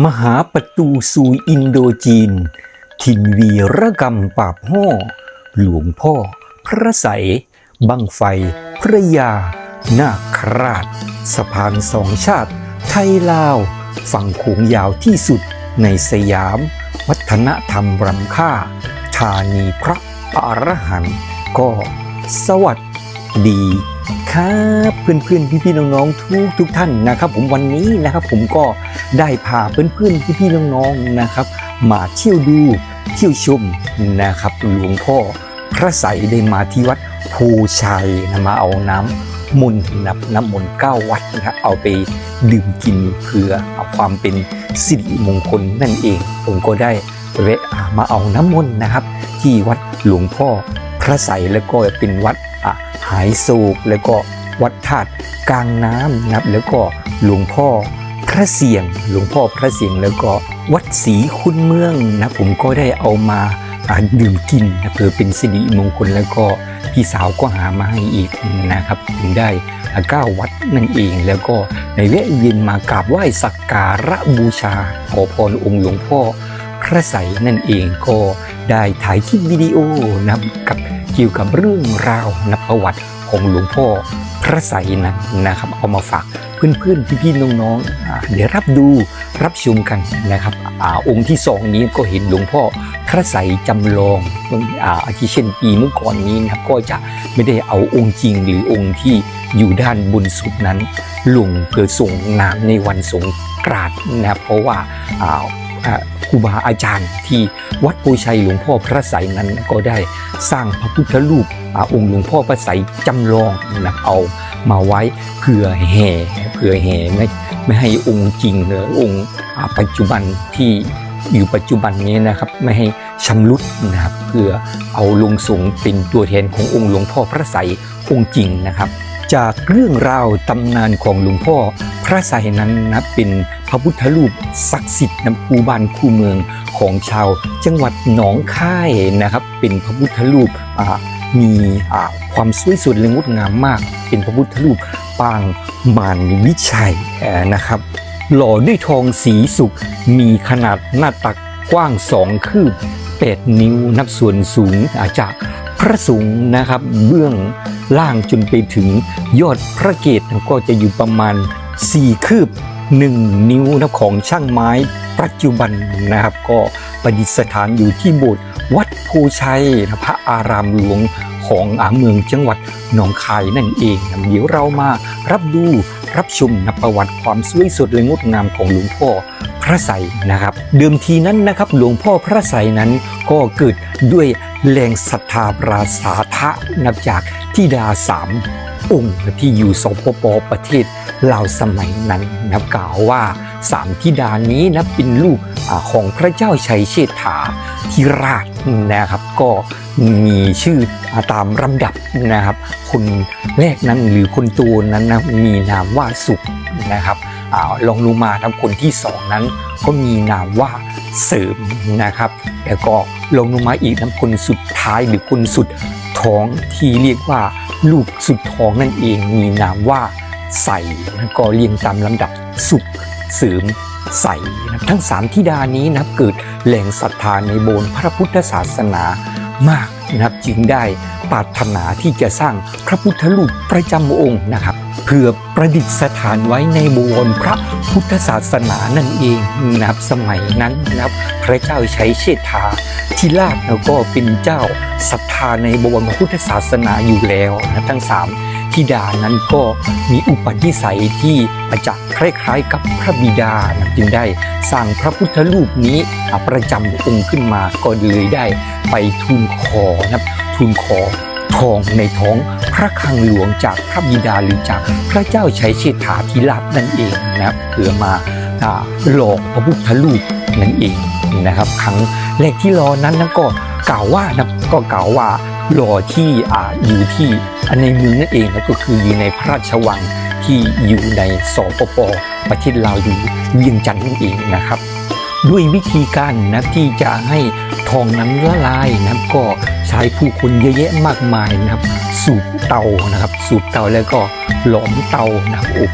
มหาประตูสู่อินโดจีน ถิ่นวีรกรรมปราบห่อหลวงพ่อ พระใส บังไฟ พระยา นาคราช สะพานสองชาติ ไทยลาว ฝั่งโขงยาวที่สุดในสยาม วัฒนธรรมรำค่าธานีพระอรหันต์ก็สวัสดีครับเพื่อนๆพี่ๆน้องๆทุกทุกท่านนะครับ ผมวันนี้นะครับผมก็ ได้พาเพื่อนๆพี่ๆน้องๆนะครับ มาเที่ยวดูเที่ยวชมนะครับหลวงพ่อพระใสได้มาที่วัดโพชัยนะมาเอาน้ำมนต์นับน้ำมนต์เก้าวัดนะครับเอาไปดื่มกินเพื่อเอาความเป็นสิริมงคลนั่นเอง ผมก็ได้แวะมาเอาน้ำมนต์นะครับ ที่วัดหลวงพ่อพระใสแล้วก็เป็นวัดหายโศกแล้วก็วัดธาตุกลางน้ำนะครับแล้วก็หลวงพ่อ พระเสียงหลวงพ่อพระเสียงแล้วก็วัดศรีคุณเมืองนะผมก็ได้เอามาดื่มกินนะเพื่อเป็นสิริมงคลแล้วก็พี่สาวก็หามาให้อีกนะครับถึงได้เก้าวัดนั่นเองแล้วก็ในแวะเวียนมากราบไหว้สักการะบูชาขอพรองค์หลวงพ่อพระใสนั่นเองก็ได้ถ่ายคลิปวิดีโอนะกับเกี่ยวกับเรื่องราวนัประวัติ องหลวงพ่อพระใสนั้นนะครับ เอามาฝากเพื่อนๆพี่ๆน้องๆเดี๋ยวรับดูรับชมกันนะครับอองค์ที่สองนี้ก็เห็นหลวงพ่อพระใสจำลองอ่าอาทิเช่นปีเมื่อก่อนนี้นะครับก็จะไม่ได้เอาองค์จริงหรือองค์ที่อยู่ด้านบนสุดนั้นลงเพื่อส่งน้ำในวันสงกรานต์นะครับเพราะว่าอ่า รูบาอาจารย์ที่วัดโพชัยหลวงพ่อพระไสยนั้นก็ได้สร้างพระพุทธรูปอองค์หลวงพ่อพระไสยจำลองนะเอามาไว้เพื่อแห่เพื่อแห่ไม่ไม่ให้องค์จริงหรือองค์ปัจจุบันที่อยู่ปัจจุบันนี้นะครับไม่ให้ชำรุดนะครับเพื่อเอาลงสูงเป็นตัวแทนขององค์หลวงพ่อพระไสยองค์จริงนะครับ จากเรื่องราวตำนานของหลวงพ่อพระไสยนั้นนะเป็น ระพุทธรูปศักดิ์สิทธิ์นำคูบ้านคูเมืองของชาวจังหวัดหนองคายนะครับ เป็นพระพุทธรูปมีความสวยสดและงดงามมาก เป็นพระพุทธรูปปางมารวิชัยนะครับ หล่อด้วยทองสีสุกมีขนาดหน้าตักกว้างสองคืบ8นิ้วนับส่วนสูงอาจากพระสูงนะครับเบื้องล่างจนไปถึงยอดพระเกศก็จะอยู่ประมาณ 4 คืบ 1 นิ้วนะของช่างไม้ปัจจุบันนะครับ ก็ประดิษฐานอยู่ที่โบสถ์วัดโพชัยนะพระอารามหลวงของอาเมืองจังหวัดหนองคายนั่นเองนะเดี๋ยวเรามารับดูรับชมนะประวัติความสวยสดและงดงามของหลวงพ่อพระไสนะครับเดิมทีนั้นนะครับหลวงพ่อพระไสนั้นก็เกิดด้วยแรงศรัทธาปราสาทะนับจากทิดาสาม องค์ที่อยู่สปปประเทศลาวสมัยนั้นนับกล่าวว่าสามธิดานี้นะเป็นลูกอของพระเจ้าชัยเชษฐาธิราชนะครับก็มีชื่ออตามลำดับนะครับ คนแรกนั้นหรือคนตัวนั้นนะมีนามว่าสุขนะครับอลองลงมาทำคนที่สองนั้นก็มีนามว่าเสริมนะครับ แล้วก็ลงลงมาอีกน้ำคนสุดท้ายหรือคนสุด ท้องที่เรียกว่าลูกสุดท้องนั่นเองมีนามว่าใส่ก็เรียงตามลำดับสุขเสริมใส่ทั้งสามธิดานี้นะครับเกิดแหล่งศรัทธาในโบสถ์พระพุทธศาสนามากนะครับจึงได้ปรารถนาที่จะสร้างพระพุทธรูปประจำองค์นะครับ เพื่อประดิษฐานไว้ในโบสถ์พระพุทธศาสนานั่นเองนะครับสมัยนั้นนะครับพระเจ้าใชัยเชษฐาธิราชแล้วก็เป็นเจ้าศรัทธาในโบสถ์พระพุทธศาสนาอยู่แล้วนะทั้งสามธิดานั้นก็มีอุปนิสัยที่อาจจะคล้ายๆ กับพระบิดานะจึงได้สร้างพระพุทธรูปนี้ประจำองค์ขึ้นมาก็เลยได้ไปทูลขอนะครับทูลขอ ทองในท้องพระคลังหลวงจากพระบิดาหรือจากพระเจ้าชัยเชษฐาธิราชนั่นเองนะเพื่อมาหลอกพระพุทธรูปนั่นเองนะครับ ครั้งแรกที่รอนั้นนะก็กล่าวว่านะก็กล่าวว่าหล่อที่อ่าอยู่ที่ในเมืองนั่นเองนะก็คืออยู่ในพระราชวังที่อยู่ในสปปประเทศลาวอยู่เวียงจันทร์นั่นเองนะครับ ด้วยวิธีการนะที่จะให้ทองนั้นละลายนะครับก็ใช้ผู้คนเยอะแยะมากมายนะครับ สูบเตานะครับ สูบเตาแล้วก็หลอมเตานะครับอบ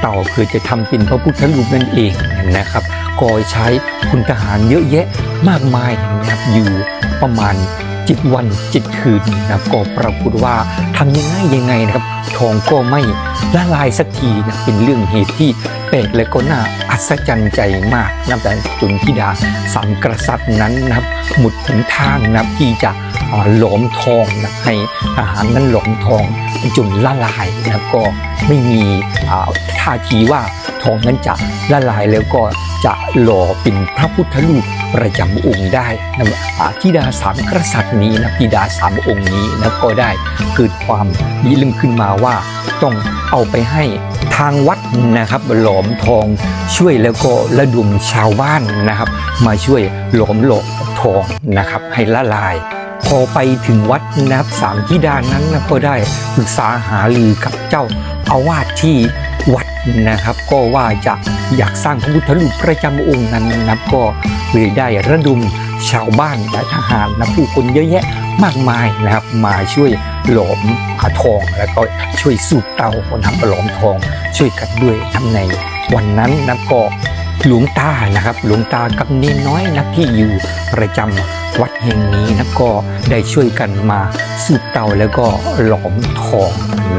เตาเพื่อจะทำเป็นพระพุทธรูปนั่นเองนะครับ ก็ใช้คุณทหารเยอะแยะมากมายนะครับอยู่ประมาณ จิตวันจิตคืนนะครับก็ปรากฏว่าทำยังไงยังไงนะครับทองก็ไม่ละลายสักทีนะเป็นเรื่องเหตุที่แปลกและก็น่าอัศจรรย์ใจมากนับแต่จนธิดาสามกษัตริย์นั้นนะครับหมุดหนทางนะครับที่จะ หลอมทองนะให้ทหารนั้นหลอมทองจนละลายนะครับก็ไม่มีท่าทีว่าทองนั้นจะละลายแล้วก็จะหล่อเป็นพระพุทธรูปประจำองค์ได้นะธิดาสามกษัตริย์นี้นะธิดาสามองค์นี้นะก็ได้เกิดความยิลืมขึ้นมาว่าต้องเอาไปให้ทางวัดนะครับหลอมทองช่วยแล้วก็ระดมชาวบ้านนะครับ มาช่วยหลอมหลอมทองนะครับให้ละลาย พอไปถึงวัดนะครับสามธิดานั้นนะก็ได้ปรึกษาหารือกับเจ้าอาวาสที่วัดนะครับ ก็ว่าจะอยากสร้างพระพุทธรูปประจำองค์นั้นนะครับก็เลยได้ระดมชาวบ้านและทหารนะผู้คนเยอะแยะมากมายนะครับมาช่วยหลอมหาทอง แล้วก็ช่วยสูบเตาทำหลอมทอง ช่วยกันด้วยทำในวันนั้นนะก็หลวงตานะครับ หลวงตากับเนนน้อยนะที่อยู่ประจำ วัดแห่งนี้นะก็ได้ช่วยกันมาสูบเตาแล้วก็หลอมทอง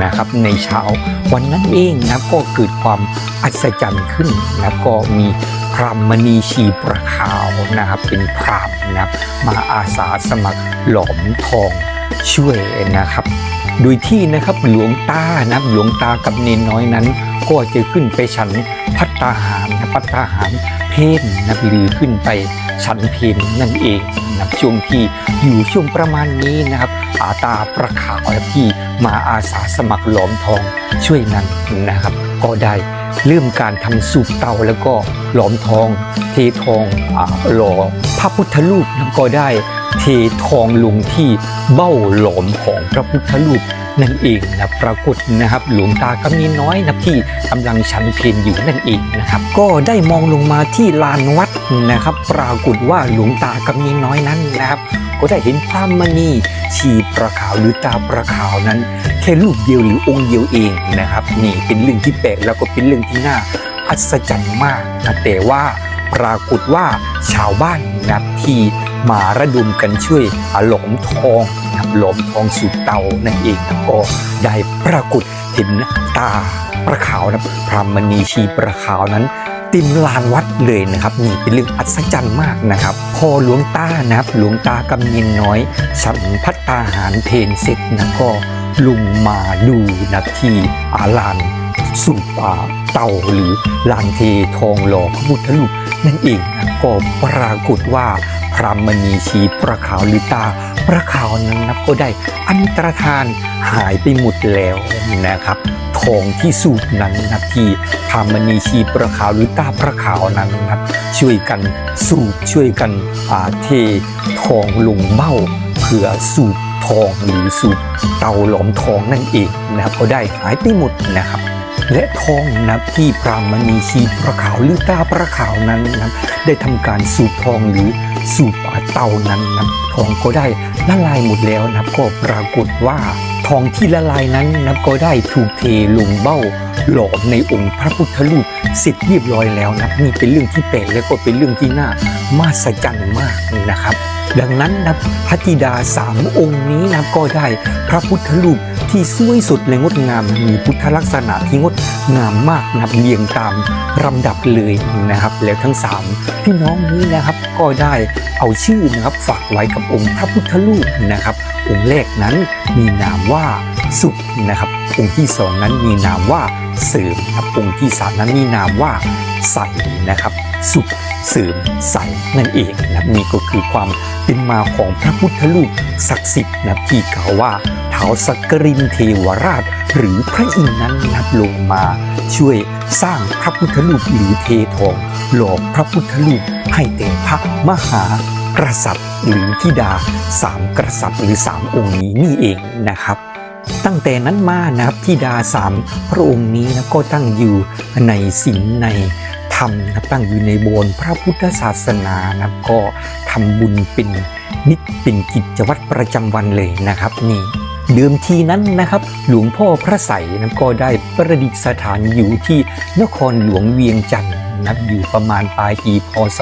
นะครับในเช้าวันนั้นเองนะก็เกิดความอัศจรรย์ขึ้นนะก็มีพรามมณีชีประขาวนะครับเป็นพรามนะครับมาอาสาสมัครหลอมทองช่วยนะครับโดยที่นะครับหลวงตานะหลวงตากับเนนน้อยนั้น ก็จะขึ้นไปฉันพัตตาหารนะพัตตาหารเพนนะหรือขึ้นไป ฉันเพนนั่นเองนะช่วงที่อยู่ช่วงประมาณนี้นะครับอาตาประขาวที่มาอาสาสมัครหลอมทองช่วยนั้นนะครับ ก็ได้ เริ่มการทำสูบเตาแล้วก็หลอมทองเททองอหล่อพระพุทธรูปนะก็ได้เททองลงที่เบ้าหลอมของพระพุทธรูปนั่นเองนะปรากฏนะครับ หลวงตากำนีน้อยนะที่กำลังฉันเพลนอยู่นั่นเองนะครับ ก็ได้มองลงมาที่ลานวัดนะครับ ปรากฏว่าหลวงตากำนีน้อยนั้นนะครับ ก็ได้เห็นพระมณีชีประขาวหรือตาประขาวนั้น แค่ลูกเดียวหรือองค์เดียวเองนะครับ นี่เป็นเรื่องที่แปลกแล้วก็เป็นเรื่องที่น่าอัศจรรย์มากนะแต่ว่าปรากฏว่าชาวบ้านนับที่มาระดมกันช่วยหลอมทองนับหลอมทองสู่เตานั่นเองก็ได้ปรากฏเห็นตาประขาวนะพรามณีชีประขาวนั้น ติมลานวัดเลยนะครับนี่เป็นเรื่องอัศจรรย์มากนะครับ พอหลวงตานะครับหลวงตากำยินน้อยฉันพัตตาหารเพนเสร็จนะก็ลุงมาดูนะที่อาลาน สุป่าเตาหรือลานเททองหล่อพระพุทธรูปนั่นเองนะก็ปรากฏว่าพระมณีชีประขาวหรือตาประขาวนั้นนะก็ได้อันตรธานหายไปหมดแล้วนะครับทองที่สูบนั้นนะที่พรามณีชีประขาวหรือตาประขาวนั้นนะช่วยกันสูบช่วยกันอาเททองลงเบ้าเพื่อสูบทองหรือสูบเตาหลอมทองนั่นเองนะครับก็ได้หายไปหมดนะครับ และทองนะที่พรามณีชีประขาวหรือตาประขาวนั้นนะได้ทำการสูบทองหรือสูบเตานั้นนะทองก็ได้ละลายหมดแล้วนะก็ปรากฏว่าทองที่ละลายนั้นนะก็ได้ถูกเทลงเบ้าหลอมในองค์พระพุทธรูปเสร็จเรียบร้อยแล้วนะนี่เป็นเรื่องที่แปลกและก็เป็นเรื่องที่น่ามาสจรรย์มากนะครับ ดังนั้นนะพระธิดาสามองค์นี้นะก็ได้พระพุทธรูปที่สวยสดและงดงามมีพุทธลักษณะที่งดงามมากนับเรียงตามลำดับเลยนะครับ แล้วทั้งสามพี่น้องนี้นะครับก็ได้เอาชื่อนะครับฝากไว้กับองค์พระพุทธรูปนะครับ องค์แรกนั้นมีนามว่า สุขนะครับองค์ที่สองนั้นมีนามว่าเสริมนะครับองค์ที่สามนั้นมีนามว่าใสนะครับ สุขเสริมใสนั่นเองนับนี่ก็คือความเป็นมาของพระพุทธรูปศักดิ์สิทธิ์นับที่กล่าวว่าท้าสักกรินเทวราช หรือพระอินทร์นั้นนับลงมาช่วยสร้างพระพุทธรูปหรือเททอง หล่อพระพุทธรูปให้แก่พระมหากษัตริย์หรือธิดาสามกษัตริย์หรือสามองค์นี้นี่เองนะครับ ตั้งแต่นั้นมานะครับธิดาสามพระองค์นี้นะก็ตั้งอยู่ในศีลในธรรมนะตั้งอยู่ในโบสถ์พระพุทธศาสนานะก็ทำบุญเป็นนิดเป็นกิจวัตรประจำวันเลยนะครับนี่เดิมทีนั้นนะครับ หลวงพ่อพระไสนั้นก็ได้ประดิษฐานอยู่ที่นครหลวงเวียงจันทร์นะครับอยู่ประมาณปลายปีพศ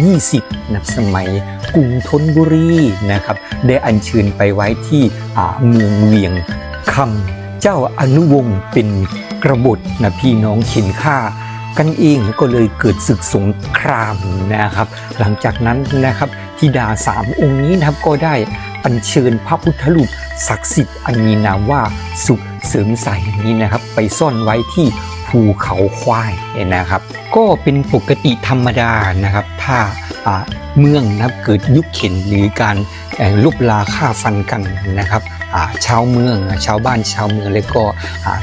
320นะสมัยกรุงธนบุรีนะครับได้อัญเชิญไปไว้ที่เมืองเวียงคำเจ้าอนุวงศ์เป็นกระบฏนะพี่น้องเข็นฆ่ากันเองก็เลยเกิดศึกสงครามนะครับ หลังจากนั้นนะครับธิดาสามองค์นี้นะครับก็ได้อัญเชิญพระพุทธรูปศักดิ์สิทธิ์อันมีนามว่าสุขเสริมใสนี้นะครับ ไปซ่อนไว้ที่ ภูเขาควายนะครับ ก็เป็นปกติธรรมดานะครับ ถ้าเมืองนะครับเกิดยุคเข็นหรือการลุบลาฆ่าฟันกันนะครับาชาวเมืองชาวบ้านชาวเมืองแล้วก็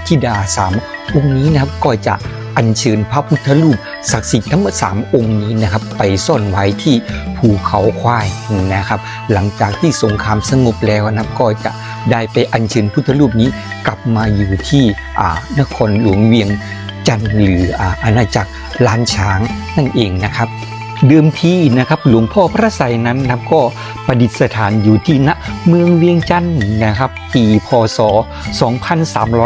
ธิดาสามองค์นี้นะครับก็จะ อัญเชิญพระพุทธรูปศักดิ์สิทธิ์ทั้งหมดสามองค์นี้นะครับ ไปซ่อนไว้ที่ภูเขาควายนะครับ หลังจากที่สงครามสงบแล้วนะครับก็จะได้ไปอัญเชิญพุทธรูปนี้กลับมาอยู่ที่นครหลวงเวียงจันทร์หรืออาณาจักรล้านช้างนั่นเองนะครับ เดิมทีนะครับหลวงพ่อพระไสยนั้นนะครับก็ประดิษฐานอยู่ที่ณเมืองเวียงจันทร์นะครับปีพศ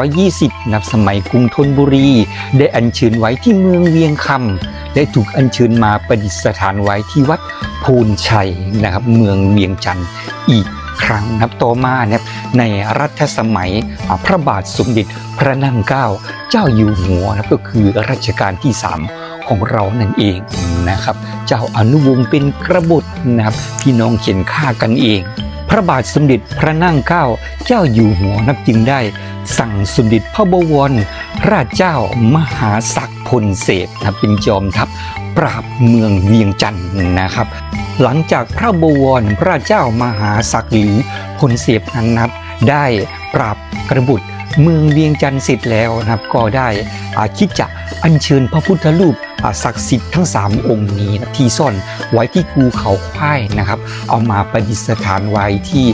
2320นับสมัยกรุงธนบุรี ได้อัญเชิญไว้ที่เมืองเวียงคำและถูกอัญเชิญมาประดิษฐานไว้ที่วัดโพนชัยนะครับเมืองเวียงจันทร์อีกครั้งนับต่อมานะครับในรัชสมัยพระบาทสมเด็จพระนั่งเกล้าเจ้าอยู่หัวนะครับก็คือรัชกาลที่สาม ของเรานั่นเองนะครับ เจ้าอนุวงศ์เป็นกระบฏนะครับพี่น้องเขียนฆ่ากันเอง พระบาทสมเด็จพระนั่งเกล้าเจ้าอยู่หัวนับจึงได้ สั่งสมเด็จพระบวรพระเจ้ามหาศักดิ์พลเสพนะเป็นจอมทัพปราบเมืองเวียงจันทร์นะครับ หลังจากพระบวรพระเจ้ามหาศักดิ์หรือพลเสพนั้นนับได้ปราบกระบุตรเมืองเวียงจันทร์เสร็จแล้วนะครับก็ได้อาคิดจะอัญเชิญพระพุทธรูป ศักดิ์สิทธิ์ทั้งสามองค์นี้นะที่ซ่อนไว้ที่ภูเขาควายนะครับ เอามาประดิษฐานไว้ที่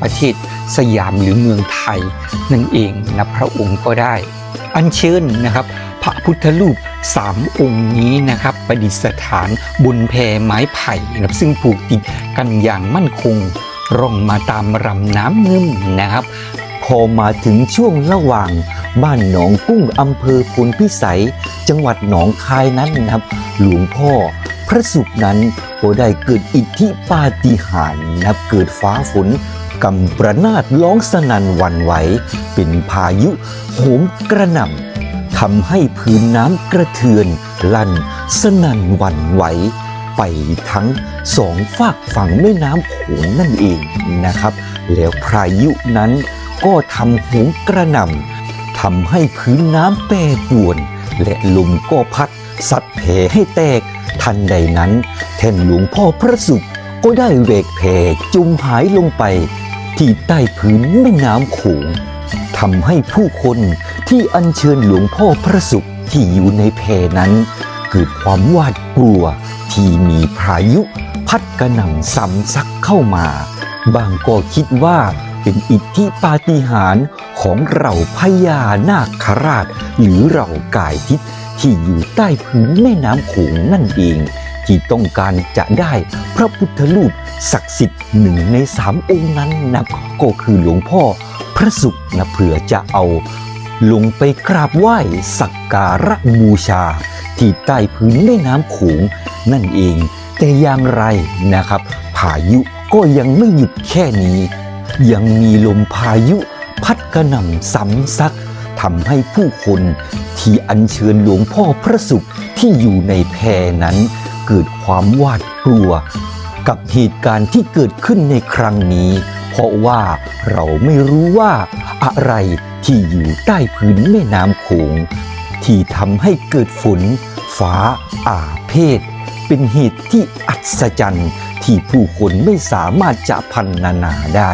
ประเทศสยามหรือเมืองไทยนั่นเองนะพระองค์ก็ได้ อัญเชิญนะครับ พระพุทธรูปสามองค์นี้นะครับประดิษฐานบนแพไม้ไผ่นะครับซึ่งผูกติดกันอย่างมั่นคงร่องมาตามลำน้ำเงิมนะครับ พอมาถึงช่วงระหว่าง บ้านหนองกุ้งอำเภอพลพิสัย จังหวัดหนองคายนั้นนะครับ หลวงพ่อพระสุขนั้นก็ได้เกิดอิทธิปาฏิหาริย์นะครับเกิดฟ้าฝนกำประนาดร้องสนั่นวันไหว เป็นพายุโหมกระหน่ำทำให้พื้นน้ำกระเทือน ลั่นสนั่นวันไหว ไปทั้งสองฝากฝั่งแม่น้ำโขงนั่นเองนะครับ แล้วพายุนั้น ก็ทำโหมกระหน่ำทำให้พื้นน้ำแปรปรวน และลมก็พัดสัดแผให้แตก ทันใดนั้นแท่นหลวงพ่อพระสุขก็ได้เวกแผ่จมหายลงไป ที่ใต้พื้นแม่น้ำโขงทำให้ผู้คนที่อัญเชิญหลวงพ่อพระสุขที่อยู่ในแพนั้น เกิดความหวาดกลัวที่มีพายุ พัดกระหน่ำซ้ำซักเข้ามา บางก็คิดว่า เป็นอิทธิปาฏิหาริย์ของเราพญานาคราช หรือเรากายทิศที่อยู่ใต้พื้นแม่น้ำโขงนั่นเอง ที่ต้องการจะได้พระพุทธรูปศักดิ์สิทธิ์หนึ่งในสามองค์นั้นนะก็คือหลวงพ่อพระสุขนะเผื่อจะเอา ลงไปกราบไหว้สักการะบูชา ที่ใต้พื้นแม่น้ำโขงนั่นเอง แต่อย่างไรนะครับพายุก็ยังไม่หยุดแค่นี้ ยังมีลมพายุพัดกระหน่ำซ้ำซักทำให้ผู้คนที่อัญเชิญหลวงพ่อพระสุขที่อยู่ในแพนั้น เกิดความหวาดกลัว กับเหตุการณ์ที่เกิดขึ้นในครั้งนี้ เพราะว่าเราไม่รู้ว่าอะไรที่อยู่ใต้พื้นแม่น้ำโขงที่ทำให้เกิดฝน ฟ้า อาเพศ เป็นเหตุที่อัศจรรย์ที่ผู้คนไม่สามารถจะพันนานาได้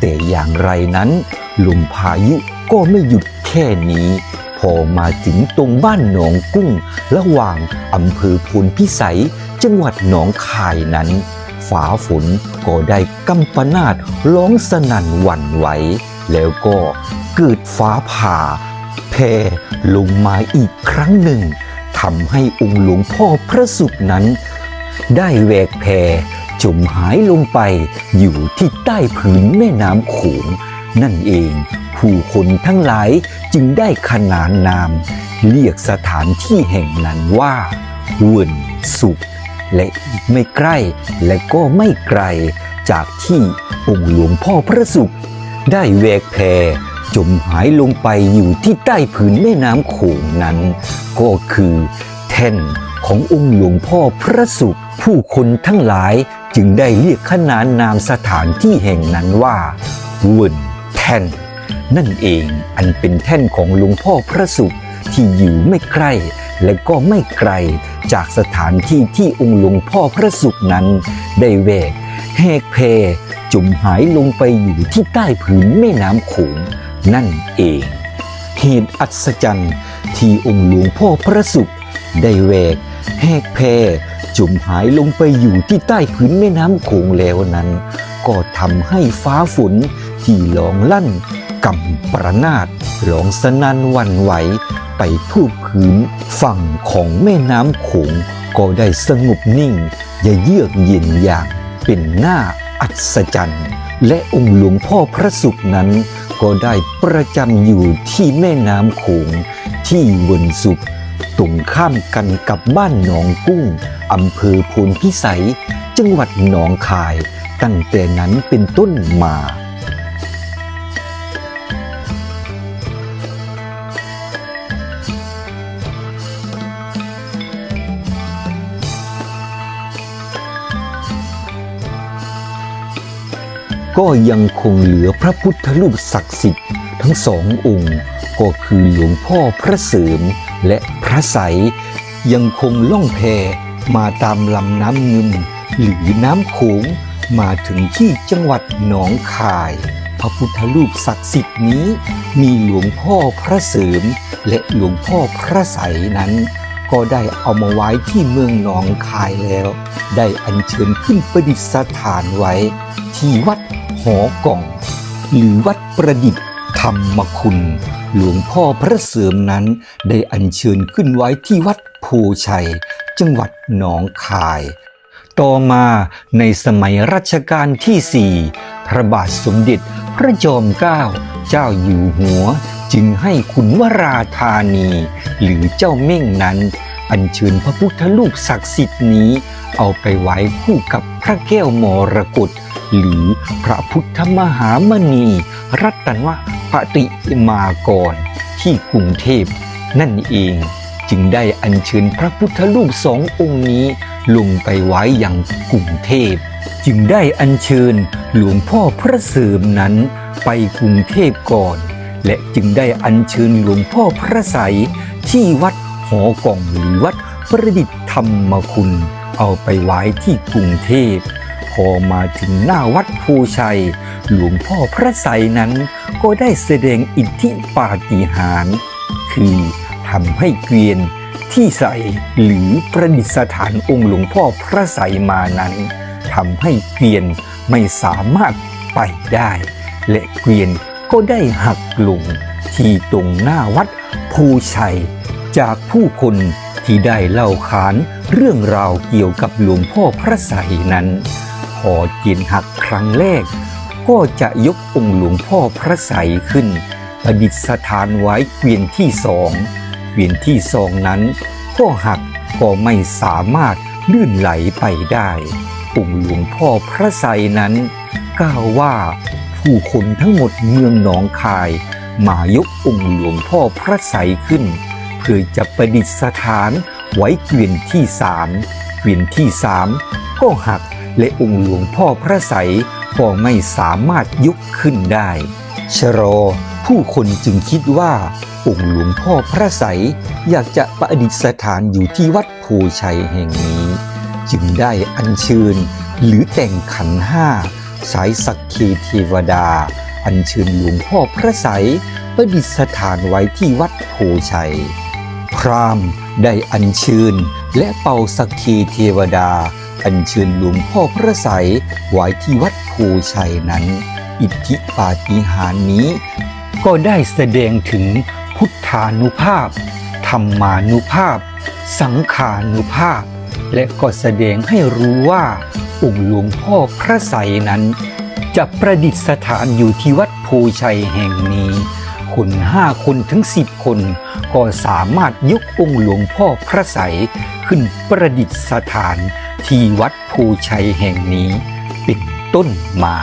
แต่อย่างไรนั้นลมพายุก็ไม่หยุดแค่นี้ พอมาถึงตรงบ้านหนองกุ้ง ระหว่างอำเภอพลพิสัย จังหวัดหนองคายนั้นฟ้าฝนก็ได้กำปนาดร้องสนั่นหวั่นไหว แล้วก็เกิดฟ้าผ่าแผ่ลงมาอีกครั้งหนึ่งทำให้องค์หลวงพ่อพระสุขนั้น ได้แหวกแผ่ จมหายลงไปอยู่ที่ใต้ผืนแม่น้ำโขงนั่นเองผู้คนทั้งหลายจึงได้ขนานนาม เรียกสถานที่แห่งนั้นว่าเวินสุข และอีกไม่ใกล้และก็ไม่ไกล จากที่องค์หลวงพ่อพระสุข ได้แวกแพจมหายลงไปอยู่ที่ใต้ผืนแม่น้ำโขงนั้น ก็คือแท่นขององค์หลวงพ่อพระสุข ผู้คนทั้งหลายจึงได้เรียกขนานนามสถานที่แห่งนั้นว่าเวนแท่น นั่นเองอันเป็นแท่นของหลวงพ่อพระสุขที่อยู่ไม่ใกล้และก็ไม่ไกลจากสถานที่ที่องค์หลวงพ่อพระสุขนั้น ได้แวกแหกเพจุ่มหายลงไปอยู่ที่ใต้ผืนแม่น้ำโขงนั่นเอง เหตุอัศจรรย์ที่องค์หลวงพ่อพระสุข ได้แวกแหกแพ จมหายลงไปอยู่ที่ใต้พื้นแม่น้ำโขงแล้วนั้น ก็ทำให้ฟ้าฝนที่หลองลั่นกำประนาดร้องสนันวันไหว ไปทั่วพื้นฝั่งของแม่น้ำโขงก็ได้สงบนิ่งอย่าเยือกเย็นอย่างเป็นหน้าอัศจรรย์ และองค์หลวงพ่อพระสุขนั้น ก็ได้ประจำอยู่ที่แม่น้ำโขงที่บนสุข ตรงข้ามกันกับบ้านหนองกุ้งอำเภอโพนพิสัย จังหวัดหนองคาย ตั้งแต่นั้นเป็นต้นมา ก็ยังคงเหลือพระพุทธรูปศักดิ์สิทธิ์ทั้งสององค์ ก็คือหลวงพ่อพระเสริม และพระใสยยังคงล่องแพมาตามลำน้ำงึมหรือน้ำโขงมาถึงที่จังหวัดหนองคาย พระพุทธรูปศักดิ์สิทธิ์นี้ มีหลวงพ่อพระเสริม และหลวงพ่อพระใสยนั้น ก็ได้เอามาไว้ที่เมืองหนองคายแล้ว ได้อัญเชิญขึ้นประดิษฐานไว้ ที่วัดหอกล่อง หรือวัดประดิษฐ์ รรมคุณ หลวงพ่อพระเสริมนั้น ได้อัญเชิญขึ้นไว้ที่วัดโพชัย จังหวัดหนองคาย ต่อมาในสมัยรัชกาลที่สี่พระบาทสมเด็จพระจอมเกล้าเจ้าอยู่หัว จึงให้ขุนวราธานี หรือเจ้าเม่งนั้น อัญเชิญพระพุทธรูปศักดิ์สิทธิ์นี้ เอาไปไว้คู่กับพระแก้วมรกตหรือพระพุทธมหามณี รัตนว ปฏิมากรที่กรุงเทพนั่นเองจึงได้อัญเชิญพระพุทธรูปสององค์นี้ลงไปไว้อย่างกรุงเทพ จึงได้อัญเชิญหลวงพ่อพระเสริมนั้นไปกรุงเทพก่อน และจึงได้อัญเชิญหลวงพ่อพระไสยที่วัดหอกล่องหรือวัดประดิษฐ์ธรรมคุณ เอาไปไว้ที่กรุงเทพ พอมาถึงหน้าวัดภูชัย หลวงพ่อพระไสยนั้น ก็ได้แสดงอิทธิปาฏิหาริย์คือทำให้เกวียนที่ใส่หรือประดิษฐานองค์หลวงพ่อพระไสมานั้นทำให้เกวียนไม่สามารถไปได้ และเกวียนก็ได้หักลงที่ตรงหน้าวัดภูชัย จากผู้คนที่ได้เล่าขานเรื่องราวเกี่ยวกับหลวงพ่อพระไสนั้น พอเกียนหักครั้งแรก ก็จะยกองค์หลวงพ่อพระไสขึ้น ประดิษฐานไว้เกวียนที่สองเกวียนที่สองนั้นก็หักก็ไม่สามารถลื่นไหลไปได้ องค์หลวงพ่อพระไสนั้น กล่าวว่าผู้คนทั้งหมดเมืองหนองคาย มายกองค์หลวงพ่อพระไสขึ้น เพื่อจะประดิษฐานไว้เกวียนที่สามเกวียนที่สามก็หักและองค์หลวงพ่อพระไส ก็ไม่สามารถยกขึ้นได้ชรอผู้คนจึงคิดว่า องค์หลวงพ่อพระไสยอยากจะประดิษฐานอยู่ที่วัดโพชัยแห่งนี้ จึงได้อัญเชิญหรือแต่งขันห้าสายสักเคเทวดา อัญเชิญหลวงพ่อพระไสยประดิษฐานไว้ที่วัดโพชัย พรามได้อัญเชิญและเป่าสักเคเทวดา อัญเชิญหลวงพ่อพระไสยไว้ที่วัดโพชัยนั้น อิทธิปาฏิหาริย์นี้ ก็ได้แสดงถึงพุทธานุภาพ ธรรมานุภาพ สังขานุภาพ และก็แสดงให้รู้ว่าองค์หลวงพ่อพระไสยนั้น จะประดิษฐานอยู่ที่วัดโพชัยแห่งนี้คนห้าคนถึงสิบคน ก็สามารถยกองค์หลวงพ่อพระไสยขึ้นประดิษฐาน ที่วัดโพชัยแห่งนี้ป็นต้นมา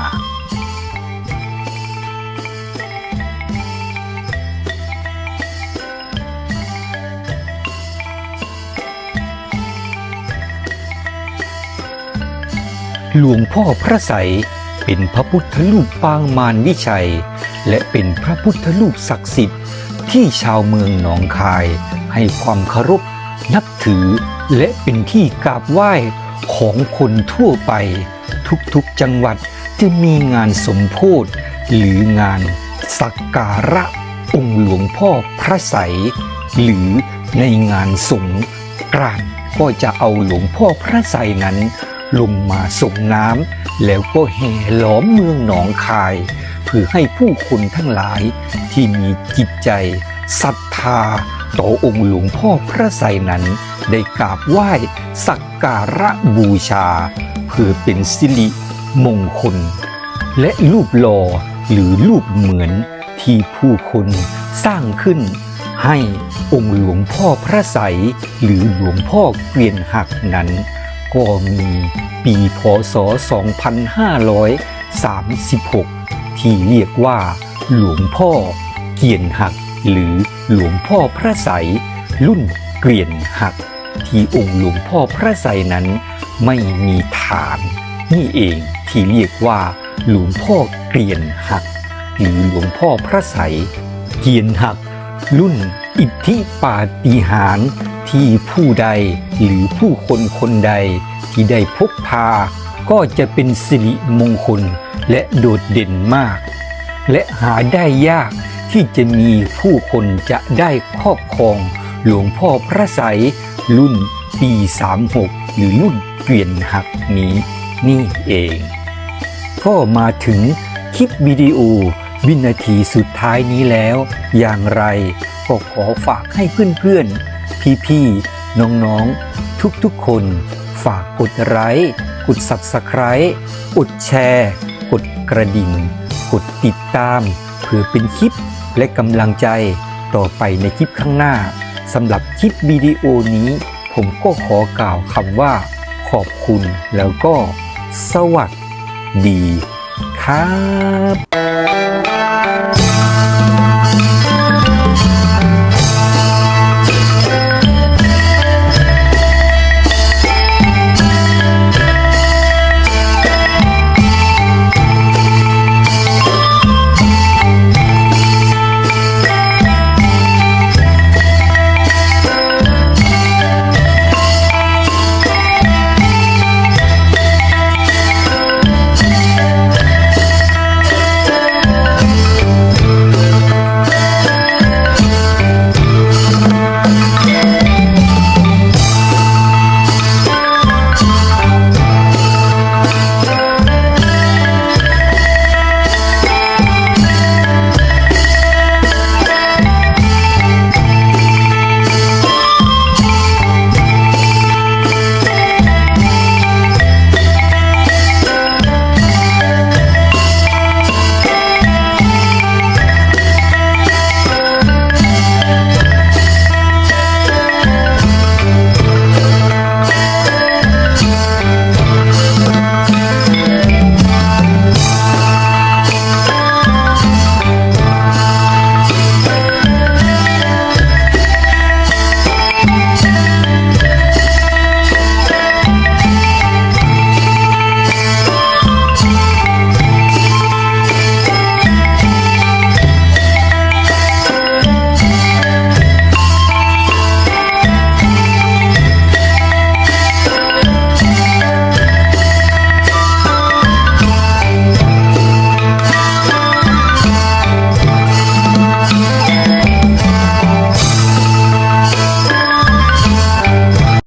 หลวงพ่อพระไสเป็นพระพุทธรูปปางมารวิชัย และเป็นพระพุทธรูปศักดิ์สิทธิ์ที่ชาวเมืองหนองคายให้ความเคารพนับถือและเป็นที่กราบไหว้ ของคนทั่วไปทุกๆจังหวัดจะมีงานสมโพธิหรืองานสักการะองค์หลวงพ่อพระไสหรือในงานสงกรานก็จะเอาหลวงพ่อพระไสนั้น ลงมาส่งน้ำแล้วก็แห่ล้อมเมืองหนองคาย เพื่อให้ผู้คนทั้งหลายที่มีจิตใจศรัทธาต่อองค์หลวงพ่อพระไสนั้น ได้กราบไหว้สักการะบูชา เพื่อเป็นสิริมงคล และรูปหล่อหรือรูปเหมือนที่ผู้คนสร้างขึ้น ให้องค์หลวงพ่อพระไสหรือหลวงพ่อเกวียนหักนั้น ก็มีปีพศ 2536 ที่เรียกว่า หลวงพ่อเกียนหักหรือหลวงพ่อพระไสรุ่นเกวียนหัก ที่องค์หลวงพ่อพระไสนั้นไม่มีฐาน นี่เองที่เรียกว่า หลวงพ่อเกลียนหัก หรือหลวงพ่อพระไสเกียนหัก รุ่นอิทธิปาฏิหาริย์ที่ผู้ใดหรือผู้คนคนใดที่ได้พบพา ก็จะเป็นสิริมงคลและโดดเด่นมาก และหาได้ยากที่จะมีผู้คนจะได้ครอบครอง หลวงพ่อพระไส รุ่นปี36 หรือรุ่นเกวียนหักนี้นี่เอง ก็มาถึงคลิปวิดีโอวินาทีสุดท้ายนี้แล้ว อย่างไรก็ขอฝากให้เพื่อนๆ พี่ๆ น้องๆ ทุกๆ คนฝากกดไลค์กด Subscribe กดแชร์ กดกระดิ่ง กดติดตาม เพื่อเป็นคลิปและกำลังใจต่อไปในคลิปข้างหน้า สำหรับคลิปวิดีโอนี้ ผมก็ขอกล่าวคำว่า ขอบคุณแล้วก็สวัสดีครับ